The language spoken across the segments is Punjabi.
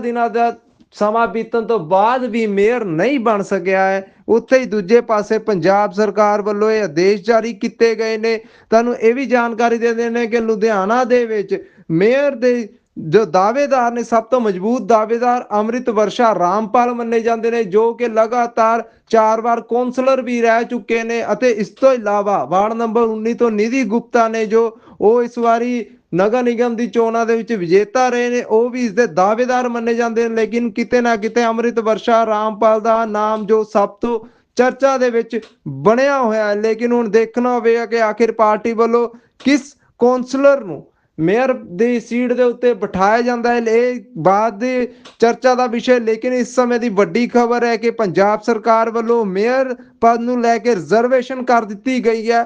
ਦਿਨਾਂ ਦਾ ਸਮਾਂ ਬੀਤਣ ਤੋਂ ਬਾਅਦ ਵੀ ਮੇਅਰ ਨਹੀਂ ਬਣ ਸਕਿਆ ਹੈ। ਉੱਥੇ ਹੀ ਦੂਜੇ ਪਾਸੇ ਪੰਜਾਬ ਸਰਕਾਰ ਵੱਲੋਂ ਇਹ ਆਦੇਸ਼ ਜਾਰੀ ਕੀਤੇ ਗਏ ਨੇ। ਤੁਹਾਨੂੰ ਇਹ ਵੀ ਜਾਣਕਾਰੀ ਦਿੰਦੇ ਨੇ ਕਿ ਲੁਧਿਆਣਾ ਦੇ ਵਿੱਚ ਮੇਅਰ ਦੇ ਜੋ ਦਾਅਵੇਦਾਰ ਨੇ, ਸਭ ਤੋਂ ਮਜ਼ਬੂਤ ਦਾਅਵੇਦਾਰ ਅੰਮ੍ਰਿਤ ਵਰਸ਼ਾ ਰਾਮਪਾਲ ਮੰਨੇ ਜਾਂਦੇ ਨੇ, ਜੋ ਕਿ ਲਗਾਤਾਰ ਚਾਰ ਵਾਰ ਕੌਂਸਲਰ ਵੀ ਰਹਿ ਚੁੱਕੇ ਨੇ ਅਤੇ ਇਸ ਤੋਂ ਇਲਾਵਾ ਵਾਰਡ ਨੰਬਰ 19 ਤੋਂ ਨਿਧੀ ਗੁਪਤਾ ਨੇ ਜੋ ਉਹ ਇਸ ਵਾਰੀ ਨਗਰ ਨਿਗਮ ਦੀ ਚੋਣਾਂ ਦੇ ਵਿੱਚ ਵਿਜੇਤਾ ਰਹੇ ਨੇ, ਉਹ ਵੀ ਇਸ ਦੇ ਦਾਅਵੇਦਾਰ ਮੰਨੇ ਜਾਂਦੇ ਨੇ, ਲੇਕਿਨ ਕਿਤੇ ਨਾ ਕਿਤੇ ਅੰਮ੍ਰਿਤ ਵਰਸ਼ਾ ਰਾਮਪਾਲ ਦਾ ਨਾਮ ਜੋ ਸਭ ਤੋਂ ਚਰਚਾ ਦੇ ਵਿੱਚ ਬਣਿਆ ਹੋਇਆ ਹੈ। ਲੇਕਿਨ ਹੁਣ ਦੇਖਣਾ ਹੋਵੇਗਾ ਕਿ ਆਖਿਰ ਪਾਰਟੀ ਵੱਲੋਂ ਕਿਸ ਕੌਂਸਲਰ ਨੂੰ ਮੇਅਰ ਦੀ ਸੀਟ ਦੇ ਉੱਤੇ ਬਿਠਾਇਆ ਜਾਂਦਾ ਹੈ, ਇਹ ਬਾਅਦ ਦੀ ਚਰਚਾ ਦਾ ਵਿਸ਼ਾ ਲੇਕਿਨ ਇਸ ਸਮੇਂ ਦੀ ਵੱਡੀ ਖਬਰ ਹੈ ਕਿ ਪੰਜਾਬ ਸਰਕਾਰ ਵੱਲੋਂ ਮੇਅਰ ਪਦ ਨੂੰ ਲੈ ਕੇ ਰਿਜ਼ਰਵੇਸ਼ਨ ਕਰ ਦਿੱਤੀ ਗਈ ਹੈ।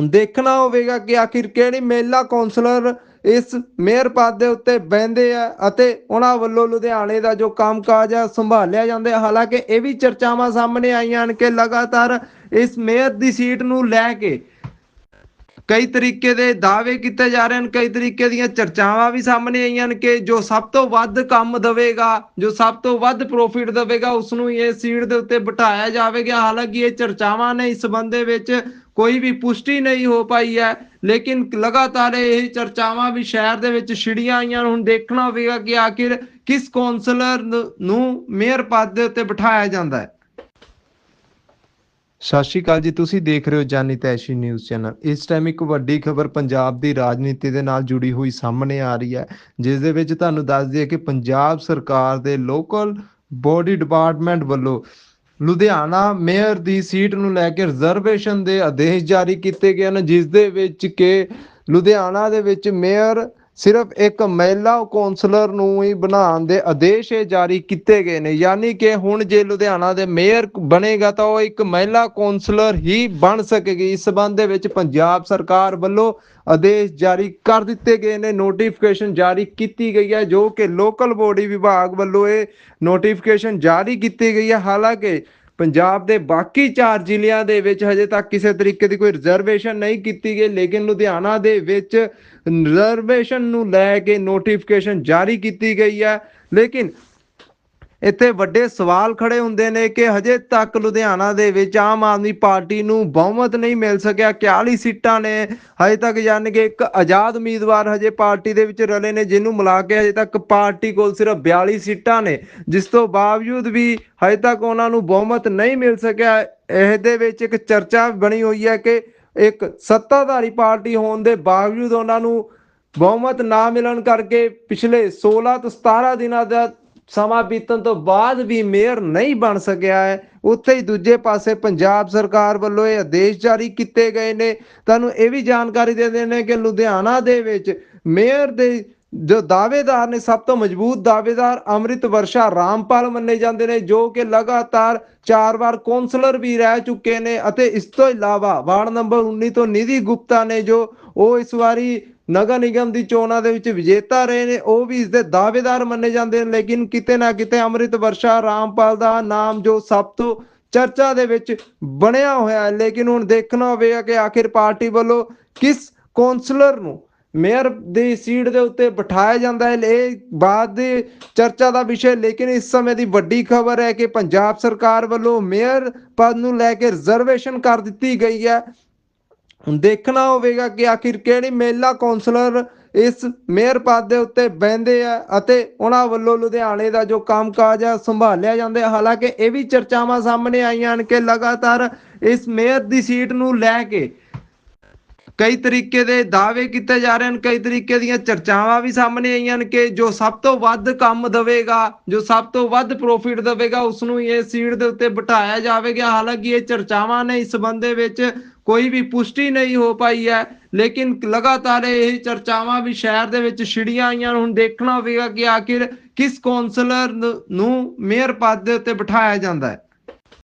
ਦੇਖਣਾ ਹੋਵੇਗਾ ਕਿ ਆਖਿਰ ਕਿਹੜੀ ਮਹਿਲਾ ਕੌਂਸਲਰ ਇਸ ਮੇਅਰ ਪਦ ਦੇ ਉੱਤੇ ਬਹਿੰਦੇ ਆ ਅਤੇ ਉਹਨਾਂ ਵੱਲੋਂ ਲੁਧਿਆਣੇ ਦਾ ਜੋ ਕੰਮਕਾਜ ਆ ਸੰਭਾਲਿਆ ਜਾਂਦਾ ਹਾਲਾਂਕਿ ਇਹ ਵੀ ਚਰਚਾਵਾਂ ਸਾਹਮਣੇ ਆਈਆਂ ਹਨ ਕਿ ਲਗਾਤਾਰ ਇਸ ਮੇਅਰ ਦੀ ਸੀਟ ਨੂੰ ਲੈ ਕੇ ਕਈ ਤਰੀਕੇ ਦੇ ਦਾਅਵੇ ਕੀਤੇ ਜਾ ਰਹੇ ਹਨ, ਕਈ ਤਰੀਕੇ ਦੀਆਂ ਚਰਚਾਵਾਂ ਵੀ ਸਾਹਮਣੇ ਆਈਆਂ ਹਨ ਕਿ ਜੋ ਸਭ ਤੋਂ ਵੱਧ ਕੰਮ ਦੇਵੇਗਾ, ਜੋ ਸਭ ਤੋਂ ਵੱਧ ਪ੍ਰੋਫਿਟ ਦੇਵੇਗਾ ਉਸ ਨੂੰ ਇਹ ਸੀਟ ਦੇ ਉੱਤੇ ਬਿਠਾਇਆ ਜਾਵੇਗਾ। ਹਾਲਾਂਕਿ ਇਹ ਚਰਚਾਵਾਂ ਨੇ ਇਸ ਸੰਬੰਧ ਦੇ ਵਿੱਚ ਕੋਈ ਵੀ ਪੁਸ਼ਟੀ ਨਹੀਂ ਹੋ ਪਾਈ ਹੈ। ਲੇਕਿਨ ਲਗਾਤਾਰ ਇਹ ਚਰਚਾਵਾਂ ਵੀ ਸ਼ਹਿਰ ਦੇ ਵਿੱਚ ਛਿੜੀਆਂ ਆਈਆਂ। ਹੁਣ ਦੇਖਣਾ ਹੋਵੇਗਾ ਕਿ ਆਖਿਰ ਕਿਸ ਕੌਂਸਲਰ ਨੂੰ ਮੇਅਰ ਪਦ ਦੇ ਉੱਤੇ ਬਿਠਾਇਆ ਜਾਂਦਾ ਹੈ। ਸਤਿ ਸ਼੍ਰੀ ਅਕਾਲ ਜੀ। ਤੁਸੀਂ ਦੇਖ ਰਹੇ ਹੋ ਜਾਨੀ ਤੈਸ਼ੀ ਨਿਊਜ਼ ਚੈਨਲ। ਇਸ ਟਾਈਮ ਇੱਕ ਵੱਡੀ ਖਬਰ ਪੰਜਾਬ ਦੀ ਰਾਜਨੀਤੀ ਦੇ ਨਾਲ ਜੁੜੀ ਹੋਈ ਸਾਹਮਣੇ ਆ ਰਹੀ ਹੈ, ਜਿਸ ਦੇ ਵਿੱਚ ਤੁਹਾਨੂੰ ਦੱਸ ਦਈਏ ਕਿ ਪੰਜਾਬ ਸਰਕਾਰ ਦੇ ਲੋਕਲ ਬੋਡੀ ਡਿਪਾਰਟਮੈਂਟ ਵੱਲੋਂ ਲੁਧਿਆਣਾ ਮੇਅਰ ਦੀ ਸੀਟ ਨੂੰ ਲੈ ਕੇ ਰਿਜ਼ਰਵੇਸ਼ਨ ਦੇ ਆਦੇਸ਼ ਜਾਰੀ ਕੀਤੇ ਗਏ ਹਨ ਜਿਸ ਦੇ ਵਿੱਚ ਕਿ ਲੁਧਿਆਣਾ ਦੇ ਵਿੱਚ ਮੇਅਰ ਸਿਰਫ ਇੱਕ ਮਹਿਲਾ ਕੌਂਸਲਰ ਨੂੰ ਹੀ ਬਣਾਉਣ ਦੇ ਆਦੇਸ਼ ਇਹ ਜਾਰੀ ਕੀਤੇ ਗਏ ਨੇ। ਯਾਨੀ ਕਿ ਹੁਣ ਜੇ ਲੁਧਿਆਣਾ ਦੇ ਮੇਅਰ ਬਣੇਗਾ ਤਾਂ ਉਹ ਇੱਕ ਮਹਿਲਾ ਕੌਂਸਲਰ ਹੀ ਬਣ ਸਕੇਗੀ। ਇਸ ਸਬੰਧ ਦੇ ਵਿੱਚ ਪੰਜਾਬ ਸਰਕਾਰ ਵੱਲੋਂ ਆਦੇਸ਼ ਜਾਰੀ ਕਰ ਦਿੱਤੇ ਗਏ ਨੇ। ਨੋਟੀਫਿਕੇਸ਼ਨ ਜਾਰੀ ਕੀਤੀ ਗਈ ਹੈ, ਜੋ ਕਿ ਲੋਕਲ ਬੋਡੀ ਵਿਭਾਗ ਵੱਲੋਂ ਇਹ ਨੋਟੀਫਿਕੇਸ਼ਨ ਜਾਰੀ ਕੀਤੀ ਗਈ ਹੈ। ਹਾਲਾਂਕਿ ਪੰਜਾਬ ਦੇ ਬਾਕੀ ਚਾਰ ਜ਼ਿਲ੍ਹਿਆਂ ਦੇ ਵਿੱਚ ਹਜੇ ਤੱਕ ਕਿਸੇ ਤਰੀਕੇ ਦੀ ਕੋਈ ਰਿਜ਼ਰਵੇਸ਼ਨ ਨਹੀਂ ਕੀਤੀ ਗਈ, ਲੇਕਿਨ ਲੁਧਿਆਣਾ ਦੇ ਵਿੱਚ ਰਿਜ਼ਰਵੇਸ਼ਨ ਨੂੰ ਲੈ ਕੇ ਨੋਟੀਫਿਕੇਸ਼ਨ ਜਾਰੀ ਕੀਤੀ ਗਈ ਹੈ। ਲੇਕਿਨ ਇੱਥੇ ਵੱਡੇ ਸਵਾਲ ਖੜੇ ਹੁੰਦੇ ਨੇ ਕਿ ਹਜੇ ਤੱਕ ਲੁਧਿਆਣਾ ਦੇ ਵਿੱਚ ਆਮ ਆਦਮੀ ਪਾਰਟੀ ਨੂੰ ਬਹੁਮਤ ਨਹੀਂ ਮਿਲ ਸਕਿਆ 41 ਸੀਟਾਂ ਨੇ, ਹਜੇ ਤੱਕ ਯਾਨੀ ਕਿ ਇੱਕ ਆਜ਼ਾਦ ਉਮੀਦਵਾਰ ਹਜੇ ਪਾਰਟੀ ਦੇ ਵਿੱਚ ਰਲੇ ਨੇ, ਜਿਹਨੂੰ ਮਿਲਾ ਕੇ ਹਜੇ ਤੱਕ ਪਾਰਟੀ ਕੋਲ ਸਿਰਫ 42 ਸੀਟਾਂ ਨੇ, ਜਿਸ ਤੋਂ ਬਾਵਜੂਦ ਵੀ ਹਜੇ ਤੱਕ ਉਹਨਾਂ ਨੂੰ ਬਹੁਮਤ ਨਹੀਂ ਮਿਲ ਸਕਿਆ ਇਹਦੇ ਵਿੱਚ ਇੱਕ ਚਰਚਾ ਬਣੀ ਹੋਈ ਹੈ ਕਿ ਇੱਕ ਸੱਤਾਧਾਰੀ ਪਾਰਟੀ ਹੋਣ ਦੇ ਬਾਵਜੂਦ ਉਹਨਾਂ ਨੂੰ ਬਹੁਮਤ ਨਾ ਮਿਲਣ ਕਰਕੇ ਪਿਛਲੇ 16 ਤੋਂ 17 ਦਿਨਾਂ ਦਾ ਸਮਾਂ ਬੀਤਣ ਤੋਂ ਬਾਅਦ ਵੀ ਮੇਅਰ ਨਹੀਂ ਬਣ ਸਕਿਆ ਹੈ। ਉੱਥੇ ਹੀ ਦੂਜੇ ਪਾਸੇ ਪੰਜਾਬ ਸਰਕਾਰ ਵੱਲੋਂ ਇਹ ਆਦੇਸ਼ ਜਾਰੀ ਕੀਤੇ ਗਏ ਨੇ। ਤੁਹਾਨੂੰ ਇਹ ਵੀ ਜਾਣਕਾਰੀ ਦੇ ਦਿੰਦੇ ਨੇ ਕਿ ਲੁਧਿਆਣਾ ਦੇ ਵਿੱਚ ਮੇਅਰ ਦੇ ਜੋ ਦਾਅਵੇਦਾਰ ਨੇ, ਸਭ ਤੋਂ ਮਜ਼ਬੂਤ ਦਾਅਵੇਦਾਰ ਅੰਮ੍ਰਿਤ ਵਰਸ਼ਾ ਰਾਮਪਾਲ ਮੰਨੇ ਜਾਂਦੇ ਨੇ, ਜੋ ਕਿ ਲਗਾਤਾਰ ਚਾਰ ਵਾਰ ਕੌਂਸਲਰ ਵੀ ਰਹਿ ਚੁੱਕੇ ਨੇ ਅਤੇ ਇਸ ਤੋਂ ਇਲਾਵਾ ਵਾਰਡ ਨੰਬਰ 19 ਤੋਂ ਨਿਧੀ ਗੁਪਤਾ ਨੇ ਜੋ ਉਹ ਇਸ ਵਾਰੀ ਨਗਰ ਨਿਗਮ ਦੀ ਚੋਣਾਂ ਦੇ ਵਿੱਚ ਵਿਜੇਤਾ ਰਹੇ ਨੇ, ਉਹ ਵੀ ਇਸ ਦੇ ਦਾਅਵੇਦਾਰ ਮੰਨੇ ਜਾਂਦੇ ਨੇ, ਲੇਕਿਨ ਕਿਤੇ ਨਾ ਕਿਤੇ ਅੰਮ੍ਰਿਤ ਵਰਸ਼ਾ ਰਾਮਪਾਲ ਦਾ ਨਾਮ ਜੋ ਸਭ ਤੋਂ ਚਰਚਾ ਦੇ ਵਿੱਚ ਬਣਿਆ ਹੋਇਆ ਹੈ। ਲੇਕਿਨ ਹੁਣ ਦੇਖਣਾ ਹੋਵੇਗਾ ਕਿ ਆਖਿਰ ਪਾਰਟੀ ਵੱਲੋਂ ਕਿਸ ਕੌਂਸਲਰ ਨੂੰ ਮੇਅਰ ਦੀ ਸੀਟ ਦੇ ਉੱਤੇ ਬਿਠਾਇਆ ਜਾਂਦਾ ਹੈ, ਇਹ ਬਾਅਦ ਦੀ ਚਰਚਾ ਦਾ ਵਿਸ਼ਾ ਲੇਕਿਨ ਇਸ ਸਮੇਂ ਦੀ ਵੱਡੀ ਖਬਰ ਹੈ ਕਿ ਪੰਜਾਬ ਸਰਕਾਰ ਵੱਲੋਂ ਮੇਅਰ ਪਦ ਨੂੰ ਲੈ ਕੇ ਰਿਜ਼ਰਵੇਸ਼ਨ ਕਰ ਦਿੱਤੀ ਗਈ ਹੈ। ਦੇਖਣਾ ਹੋਵੇਗਾ ਕਿ ਆਖਿਰ ਕਿਹੜੀ ਮਹਿਲਾ ਕੌਂਸਲਰ ਇਸ ਮੇਅਰ ਪਦ ਦੇ ਉੱਤੇ ਬਹਿੰਦੇ ਆ ਅਤੇ ਉਹਨਾਂ ਵੱਲੋਂ ਲੁਧਿਆਣੇ ਦਾ ਜੋ ਕੰਮਕਾਜ ਆ ਸੰਭਾਲਿਆ ਜਾਂਦਾ ਹਾਲਾਂਕਿ ਇਹ ਵੀ ਚਰਚਾਵਾਂ ਸਾਹਮਣੇ ਆਈਆਂ ਹਨ ਕਿ ਲਗਾਤਾਰ ਇਸ ਮੇਅਰ ਦੀ ਸੀਟ ਨੂੰ ਲੈ ਕੇ ਕਈ ਤਰੀਕੇ ਦੇ ਦਾਅਵੇ ਕੀਤੇ ਜਾ ਰਹੇ ਹਨ, ਕਈ ਤਰੀਕੇ ਦੀਆਂ ਚਰਚਾਵਾਂ ਵੀ ਸਾਹਮਣੇ ਆਈਆਂ ਹਨ ਕਿ ਜੋ ਸਭ ਤੋਂ ਵੱਧ ਕੰਮ ਦੇਵੇਗਾ, ਜੋ ਸਭ ਤੋਂ ਵੱਧ ਪ੍ਰੋਫਿਟ ਦੇਵੇਗਾ ਉਸ ਨੂੰ ਇਹ ਸੀਟ ਦੇ ਉੱਤੇ ਬਿਠਾਇਆ ਜਾਵੇਗਾ। ਹਾਲਾਂਕਿ ਇਹ ਚਰਚਾਵਾਂ ਨੇ ਇਸ ਸੰਬੰਧ ਦੇ ਵਿੱਚ ਕੋਈ ਵੀ ਪੁਸ਼ਟੀ ਨਹੀਂ ਹੋ ਪਾਈ ਹੈ। ਲੇਕਿਨ ਲਗਾਤਾਰ ਇਹ ਚਰਚਾਵਾਂ ਵੀ ਸ਼ਹਿਰ ਦੇ ਵਿੱਚ ਛਿੜੀਆਂ ਆਈਆਂ। ਹੁਣ ਦੇਖਣਾ ਹੋਵੇਗਾ ਕਿ ਆਖਿਰ ਕਿਸ ਕੌਂਸਲਰ ਨੂੰ ਮੇਅਰ ਪਦ ਦੇ ਉੱਤੇ ਬਿਠਾਇਆ ਜਾਂਦਾ ਹੈ।